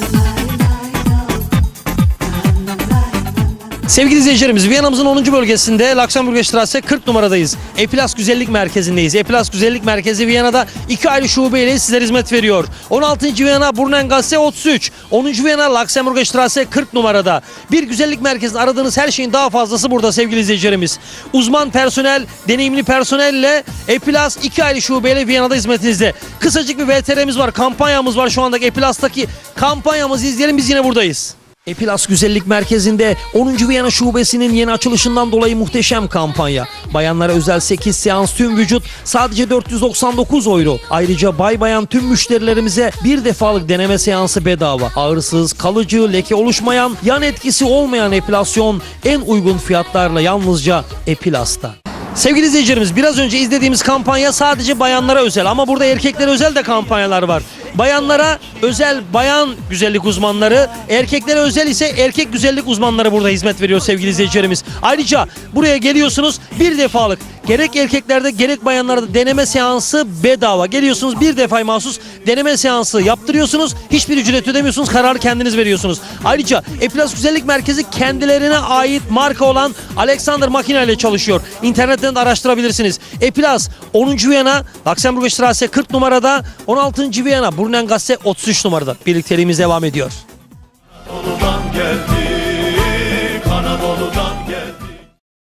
love. Sevgili izleyicilerimiz Viyana'mızın 10. bölgesinde Luxemburg Strasse 40 numaradayız. Epilas Güzellik Merkezi'ndeyiz. Epilas Güzellik Merkezi Viyana'da iki ayrı şubeyle sizlere hizmet veriyor. 16. Viyana Brunnengasse 33, 10. Viyana Luxemburg Strasse 40 numarada. Bir güzellik merkezinde aradığınız her şeyin daha fazlası burada sevgili izleyicilerimiz. Uzman personel, deneyimli personelle Epilas iki ayrı şubeyle Viyana'da hizmetinizde. Kısacık bir VTR'miz var, kampanyamız var şu andaki Epilas'taki kampanyamızı izleyelim biz yine buradayız. Epilas Güzellik Merkezi'nde 10. Viyana Şubesi'nin yeni açılışından dolayı muhteşem kampanya. Bayanlara özel 8 seans tüm vücut sadece 499 euro. Ayrıca bay bayan tüm müşterilerimize bir defalık deneme seansı bedava. Ağırsız, kalıcı, leke oluşmayan, yan etkisi olmayan epilasyon en uygun fiyatlarla yalnızca Epilas'ta. Sevgili izleyicilerimiz biraz önce izlediğimiz kampanya sadece bayanlara özel ama burada erkeklere özel de kampanyalar var. Bayanlara özel bayan güzellik uzmanları, erkeklere özel ise erkek güzellik uzmanları burada hizmet veriyor sevgili izleyicilerimiz. Ayrıca buraya geliyorsunuz bir defalık gerek erkeklerde gerek bayanlarda deneme seansı bedava. Geliyorsunuz bir defa mahsus deneme seansı yaptırıyorsunuz. Hiçbir ücret ödemiyorsunuz. Kararı kendiniz veriyorsunuz. Ayrıca Epilas Güzellik Merkezi kendilerine ait marka olan Alexander makine ile çalışıyor. İnternetten de araştırabilirsiniz. Epilas 10. Viyana Luxemburg Strasse 40 numarada 16. Viyana Brunnengasse 33 numarada. Birlikteliğimiz devam ediyor. Gel